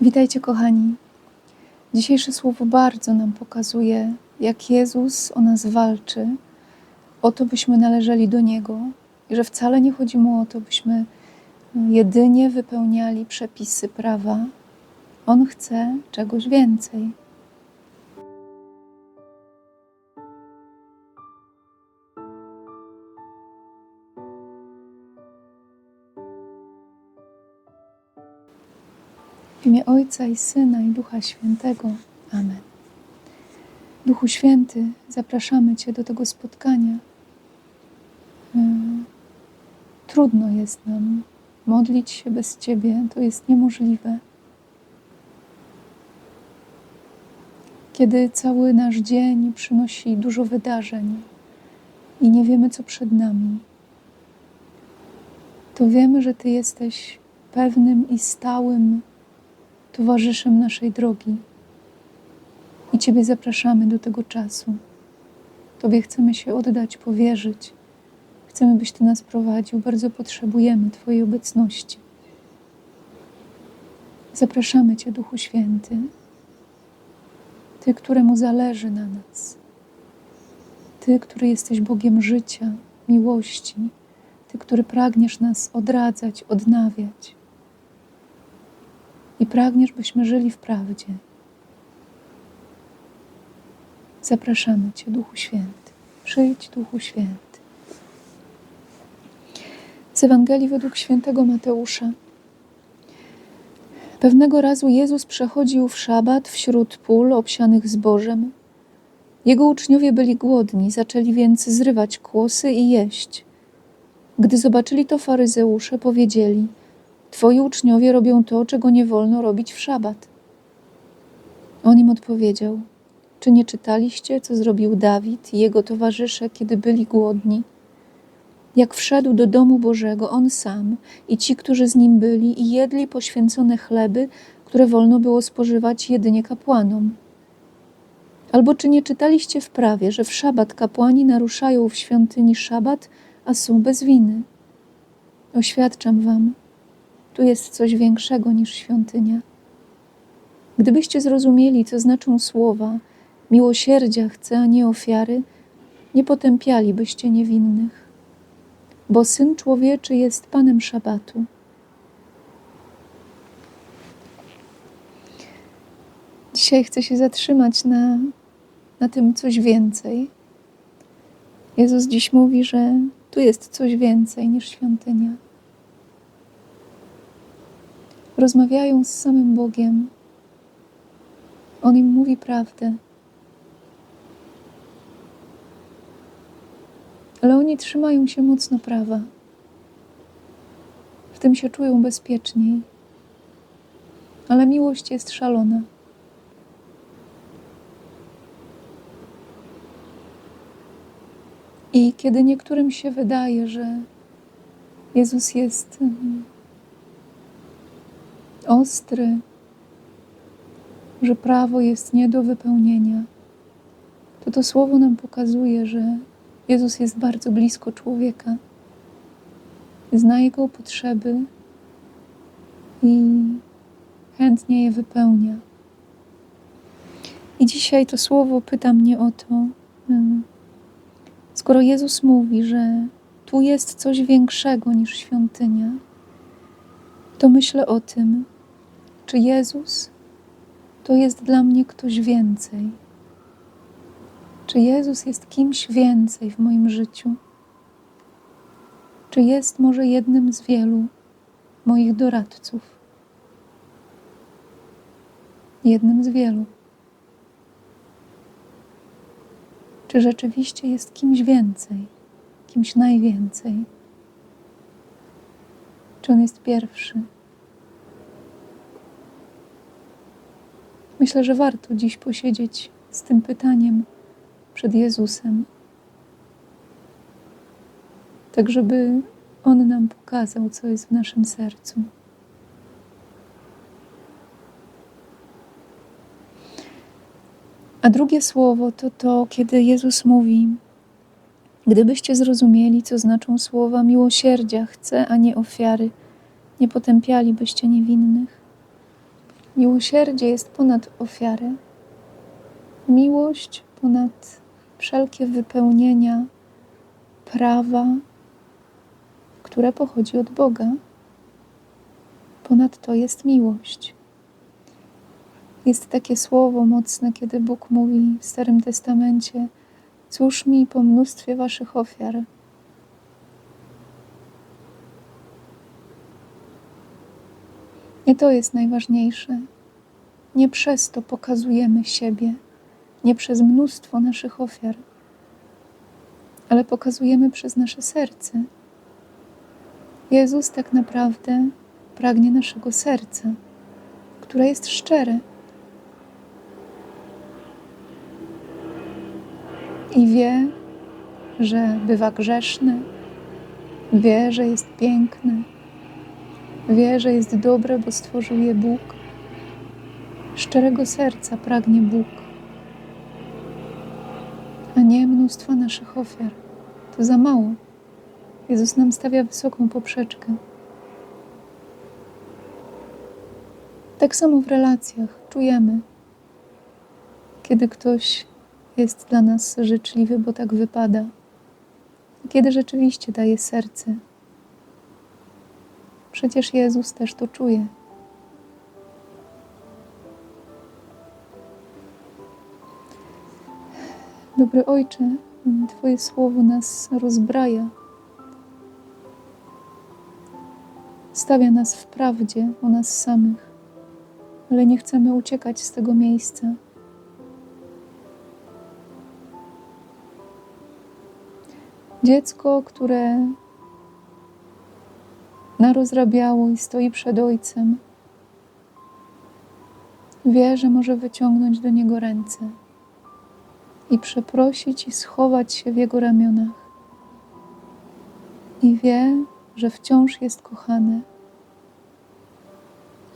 Witajcie, kochani. Dzisiejsze słowo bardzo nam pokazuje, jak Jezus o nas walczy, o to, byśmy należeli do Niego i że wcale nie chodzi mu o to, byśmy jedynie wypełniali przepisy prawa. On chce czegoś więcej. Imię Ojca i Syna i Ducha Świętego. Amen. Duchu Święty, zapraszamy Cię do tego spotkania. Hmm. Trudno jest nam modlić się bez Ciebie, to jest niemożliwe. Kiedy cały nasz dzień przynosi dużo wydarzeń i nie wiemy, co przed nami, to wiemy, że Ty jesteś pewnym i stałym towarzyszem naszej drogi. I Ciebie zapraszamy do tego czasu. Tobie chcemy się oddać, powierzyć. Chcemy, byś Ty nas prowadził. Bardzo potrzebujemy Twojej obecności. Zapraszamy Cię, Duchu Święty. Ty, któremu zależy na nas. Ty, który jesteś Bogiem życia, miłości. Ty, który pragniesz nas odradzać, odnawiać i pragniesz, byśmy żyli w prawdzie. Zapraszamy Cię, Duchu Święty. Przyjdź, Duchu Święty. Z Ewangelii według świętego Mateusza. Pewnego razu Jezus przechodził w szabat wśród pól obsianych zbożem. Jego uczniowie byli głodni, zaczęli więc zrywać kłosy i jeść. Gdy zobaczyli to faryzeusze, powiedzieli – Twoi uczniowie robią to, czego nie wolno robić w szabat. On im odpowiedział: Czy nie czytaliście, co zrobił Dawid i jego towarzysze, kiedy byli głodni? Jak wszedł do domu Bożego, on sam i ci, którzy z nim byli, i jedli poświęcone chleby, które wolno było spożywać jedynie kapłanom. Albo czy nie czytaliście w prawie, że w szabat kapłani naruszają w świątyni szabat, a są bez winy? Oświadczam wam, tu jest coś większego niż świątynia. Gdybyście zrozumieli, co znaczą słowa miłosierdzia chcę, a nie ofiary, nie potępialibyście niewinnych, bo Syn Człowieczy jest Panem Szabatu. Dzisiaj chcę się zatrzymać na, na tym coś więcej. Jezus dziś mówi, że tu jest coś więcej niż świątynia rozmawiają z samym Bogiem. On im mówi prawdę. Ale oni trzymają się mocno prawa. W tym się czują bezpieczniej. Ale miłość jest szalona. I kiedy niektórym się wydaje, że Jezus jest ostry, że prawo jest nie do wypełnienia, to to słowo nam pokazuje, że Jezus jest bardzo blisko człowieka, zna jego potrzeby i chętnie je wypełnia. I dzisiaj to słowo pyta mnie o to, skoro Jezus mówi, że tu jest coś większego niż świątynia, to myślę o tym, czy Jezus to jest dla mnie ktoś więcej? Czy Jezus jest kimś więcej w moim życiu? Czy jest może jednym z wielu moich doradców? Jednym z wielu. Czy rzeczywiście jest kimś więcej, kimś najwięcej? Czy on jest pierwszy? Myślę, że warto dziś posiedzieć z tym pytaniem przed Jezusem, tak żeby On nam pokazał, co jest w naszym sercu. A drugie słowo to to, kiedy Jezus mówi: Gdybyście zrozumieli, co znaczą słowa miłosierdzia, chcę, a nie ofiary, nie potępialibyście niewinnych. Miłosierdzie jest ponad ofiarę. Miłość ponad wszelkie wypełnienia prawa, które pochodzi od Boga. Ponadto jest miłość. Jest takie słowo mocne, kiedy Bóg mówi w Starym Testamencie: Cóż mi po mnóstwie waszych ofiar? I to jest najważniejsze. Nie przez to pokazujemy siebie, nie przez mnóstwo naszych ofiar, ale pokazujemy przez nasze serce. Jezus tak naprawdę pragnie naszego serca, które jest szczere. I wie, że bywa grzeszne, wie, że jest piękne, wie, że jest dobre, bo stworzył je Bóg. Szczerego serca pragnie Bóg, a nie mnóstwa naszych ofiar. To za mało. Jezus nam stawia wysoką poprzeczkę. Tak samo w relacjach czujemy, kiedy ktoś jest dla nas życzliwy, bo tak wypada, kiedy rzeczywiście daje serce. Przecież Jezus też to czuje. Dobry Ojcze, Twoje słowo nas rozbraja. Stawia nas w prawdzie o nas samych, ale nie chcemy uciekać z tego miejsca. Dziecko, które narozrabiało i stoi przed ojcem, wie, że może wyciągnąć do niego ręce i przeprosić i schować się w jego ramionach. I wie, że wciąż jest kochane.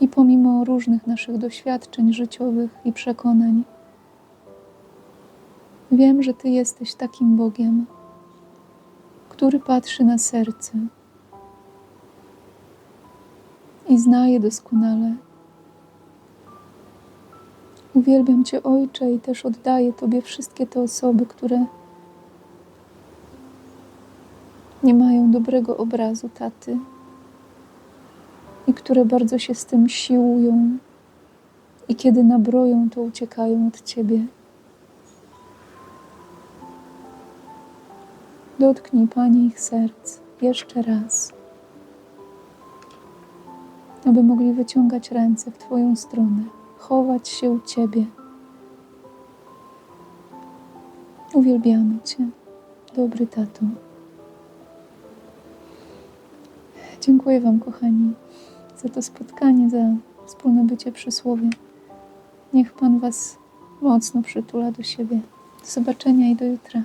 I pomimo różnych naszych doświadczeń życiowych i przekonań, wiem, że Ty jesteś takim Bogiem, który patrzy na serce i zna je doskonale. Uwielbiam Cię, Ojcze, i też oddaję Tobie wszystkie te osoby, które nie mają dobrego obrazu taty i które bardzo się z tym siłują i kiedy nabroją, to uciekają od Ciebie. Dotknij, Panie, ich serc jeszcze raz, aby mogli wyciągać ręce w Twoją stronę, chować się u Ciebie. Uwielbiamy Cię, dobry tato. Dziękuję Wam, kochani, za to spotkanie, za wspólne bycie przy Słowie. Niech Pan Was mocno przytula do siebie. Do zobaczenia i do jutra.